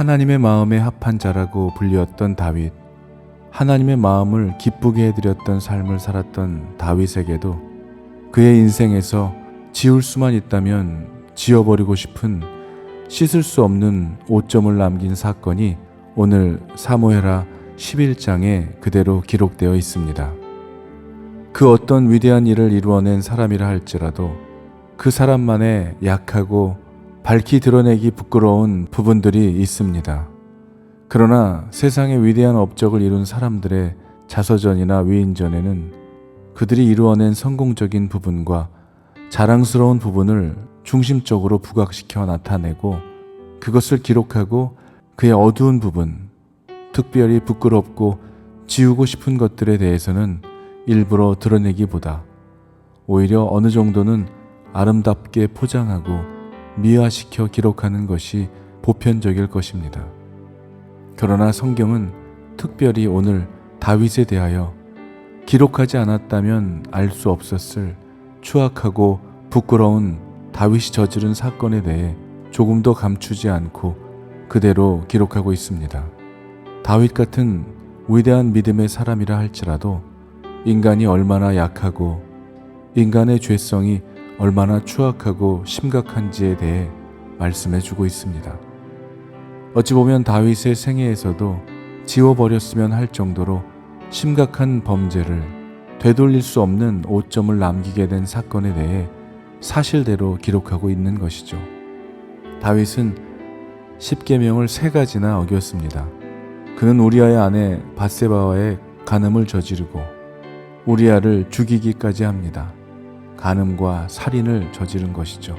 하나님의 마음에 합한 자라고 불리었던 다윗. 하나님의 마음을 기쁘게 해드렸던 삶을 살았던 다윗에게도 그의 인생에서 지울 수만 있다면 지워버리고 싶은 씻을 수 없는 오점을 남긴 사건이 오늘 사무엘하 11장에 그대로 기록되어 있습니다. 그 어떤 위대한 일을 이루어낸 사람이라 할지라도 그 사람만의 약하고 밝히 드러내기 부끄러운 부분들이 있습니다. 그러나 세상의 위대한 업적을 이룬 사람들의 자서전이나 위인전에는 그들이 이루어낸 성공적인 부분과 자랑스러운 부분을 중심적으로 부각시켜 나타내고 그것을 기록하고 그의 어두운 부분, 특별히 부끄럽고 지우고 싶은 것들에 대해서는 일부러 드러내기보다 오히려 어느 정도는 아름답게 포장하고 미화시켜 기록하는 것이 보편적일 것입니다. 그러나 성경은 특별히 오늘 다윗에 대하여 기록하지 않았다면 알 수 없었을 추악하고 부끄러운 다윗이 저지른 사건에 대해 조금 더 감추지 않고 그대로 기록하고 있습니다. 다윗 같은 위대한 믿음의 사람이라 할지라도 인간이 얼마나 약하고 인간의 죄성이 얼마나 추악하고 심각한지에 대해 말씀해 주고 있습니다. 어찌 보면 다윗의 생애에서도 지워버렸으면 할 정도로 심각한 범죄를 되돌릴 수 없는 오점을 남기게 된 사건에 대해 사실대로 기록하고 있는 것이죠. 다윗은 십계명을 세 가지나 어겼습니다. 그는 우리아의 아내 바세바와의 간음을 저지르고 우리아를 죽이기까지 합니다. 간음과 살인을 저지른 것이죠.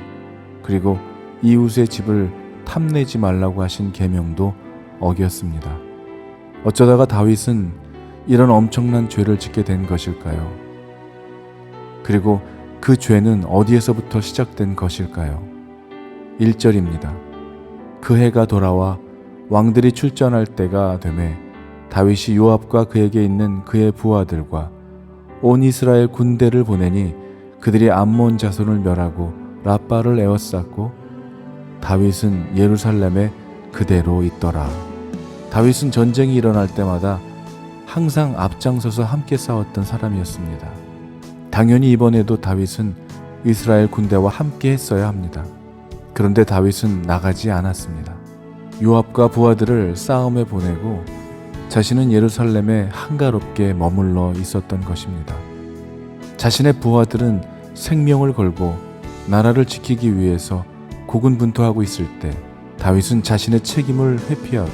그리고 이웃의 집을 탐내지 말라고 하신 계명도 어겼습니다. 어쩌다가 다윗은 이런 엄청난 죄를 짓게 된 것일까요? 그리고 그 죄는 어디에서부터 시작된 것일까요? 1절입니다. 그 해가 돌아와 왕들이 출전할 때가 되매 다윗이 요압과 그에게 있는 그의 부하들과 온 이스라엘 군대를 보내니 그들이 암몬 자손을 멸하고 라빠를 에워쌌고 다윗은 예루살렘에 그대로 있더라. 다윗은 전쟁이 일어날 때마다 항상 앞장서서 함께 싸웠던 사람이었습니다. 당연히 이번에도 다윗은 이스라엘 군대와 함께 했어야 합니다. 그런데 다윗은 나가지 않았습니다. 요압과 부하들을 싸움에 보내고 자신은 예루살렘에 한가롭게 머물러 있었던 것입니다. 자신의 부하들은 생명을 걸고 나라를 지키기 위해서 고군분투하고 있을 때 다윗은 자신의 책임을 회피하고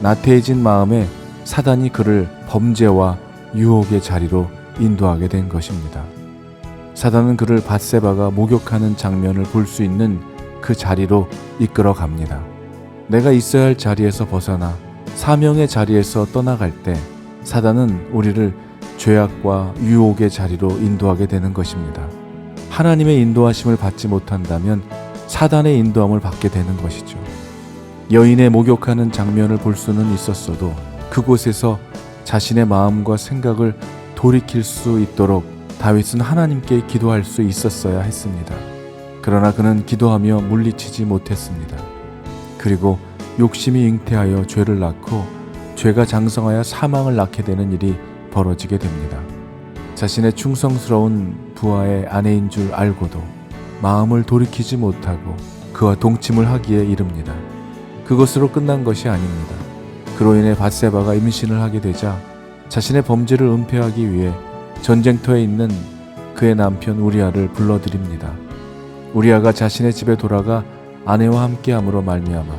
나태해진 마음에 사단이 그를 범죄와 유혹의 자리로 인도하게 된 것입니다. 사단은 그를 바세바가 목욕하는 장면을 볼 수 있는 그 자리로 이끌어 갑니다. 내가 있어야 할 자리에서 벗어나 사명의 자리에서 떠나갈 때 사단은 우리를 죄악과 유혹의 자리로 인도하게 되는 것입니다. 하나님의 인도하심을 받지 못한다면 사단의 인도함을 받게 되는 것이죠. 여인의 목욕하는 장면을 볼 수는 있었어도 그곳에서 자신의 마음과 생각을 돌이킬 수 있도록 다윗은 하나님께 기도할 수 있었어야 했습니다. 그러나 그는 기도하며 물리치지 못했습니다. 그리고 욕심이 잉태하여 죄를 낳고 죄가 장성하여 사망을 낳게 되는 일이 벌어지게 됩니다. 자신의 충성스러운 부하의 아내인 줄 알고도 마음을 돌이키지 못하고 그와 동침을 하기에 이릅니다. 그것으로 끝난 것이 아닙니다. 그로 인해 바세바가 임신을 하게 되자 자신의 범죄를 은폐하기 위해 전쟁터에 있는 그의 남편 우리아를 불러들입니다. 우리아가 자신의 집에 돌아가 아내와 함께함으로 말미암아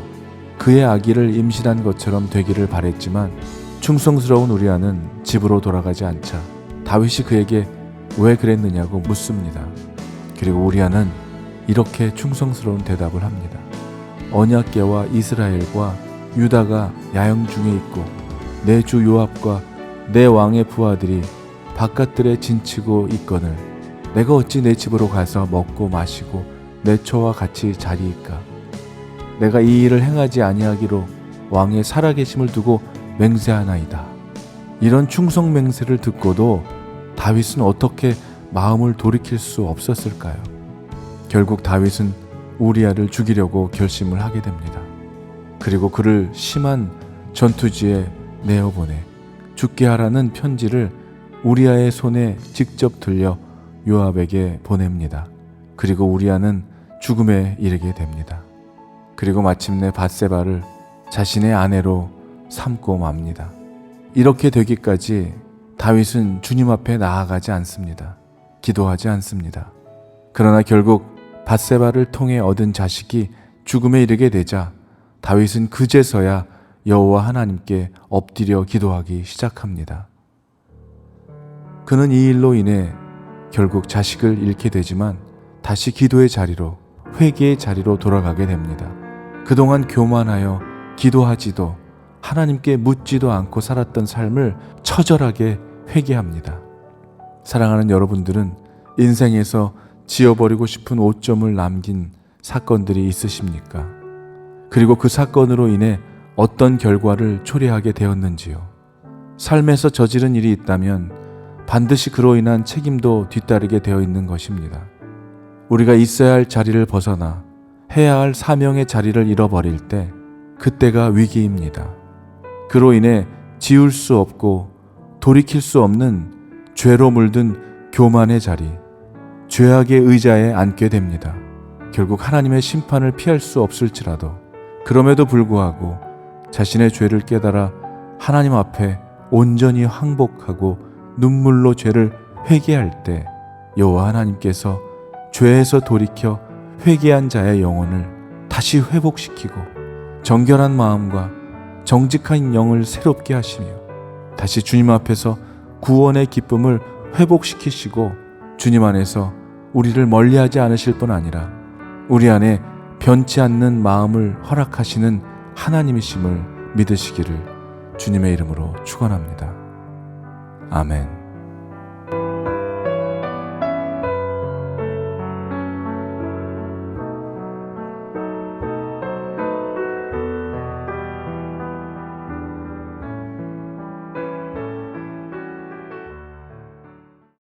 그의 아기를 임신한 것처럼 되기를 바랬지만 충성스러운 우리아는 집으로 돌아가지 않자 다윗이 그에게 왜 그랬느냐고 묻습니다. 그리고 우리아는 이렇게 충성스러운 대답을 합니다. 언약계와 이스라엘과 유다가 야영 중에 있고 내 주 요압과 내 왕의 부하들이 바깥들에 진치고 있거늘 내가 어찌 내 집으로 가서 먹고 마시고 내 처와 같이 자리이까 내가 이 일을 행하지 아니하기로 왕의 살아계심을 두고 맹세하나이다. 이런 충성 맹세를 듣고도 다윗은 어떻게 마음을 돌이킬 수 없었을까요? 결국 다윗은 우리아를 죽이려고 결심을 하게 됩니다. 그리고 그를 심한 전투지에 내어보내 죽게 하라는 편지를 우리아의 손에 직접 들려 요압에게 보냅니다. 그리고 우리아는 죽음에 이르게 됩니다. 그리고 마침내 바세바를 자신의 아내로 삼고 맙니다. 이렇게 되기까지 다윗은 주님 앞에 나아가지 않습니다. 기도하지 않습니다. 그러나 결국 바세바를 통해 얻은 자식이 죽음에 이르게 되자 다윗은 그제서야 여호와 하나님께 엎드려 기도하기 시작합니다. 그는 이 일로 인해 결국 자식을 잃게 되지만 다시 기도의 자리로 회개의 자리로 돌아가게 됩니다. 그동안 교만하여 기도하지도 하나님께 묻지도 않고 살았던 삶을 처절하게 회개합니다. 사랑하는 여러분들은 인생에서 지어버리고 싶은 오점을 남긴 사건들이 있으십니까? 그리고 그 사건으로 인해 어떤 결과를 초래하게 되었는지요. 삶에서 저지른 일이 있다면 반드시 그로 인한 책임도 뒤따르게 되어 있는 것입니다. 우리가 있어야 할 자리를 벗어나 해야 할 사명의 자리를 잃어버릴 때 그때가 위기입니다. 그로 인해 지울 수 없고 돌이킬 수 없는 죄로 물든 교만의 자리, 죄악의 의자에 앉게 됩니다. 결국 하나님의 심판을 피할 수 없을지라도 그럼에도 불구하고 자신의 죄를 깨달아 하나님 앞에 온전히 항복하고 눈물로 죄를 회개할 때 여호와 하나님께서 죄에서 돌이켜 회개한 자의 영혼을 다시 회복시키고 정결한 마음과 정직한 영을 새롭게 하시며 다시 주님 앞에서 구원의 기쁨을 회복시키시고 주님 안에서 우리를 멀리하지 않으실 뿐 아니라 우리 안에 변치 않는 마음을 허락하시는 하나님이심을 믿으시기를 주님의 이름으로 축원합니다. 아멘.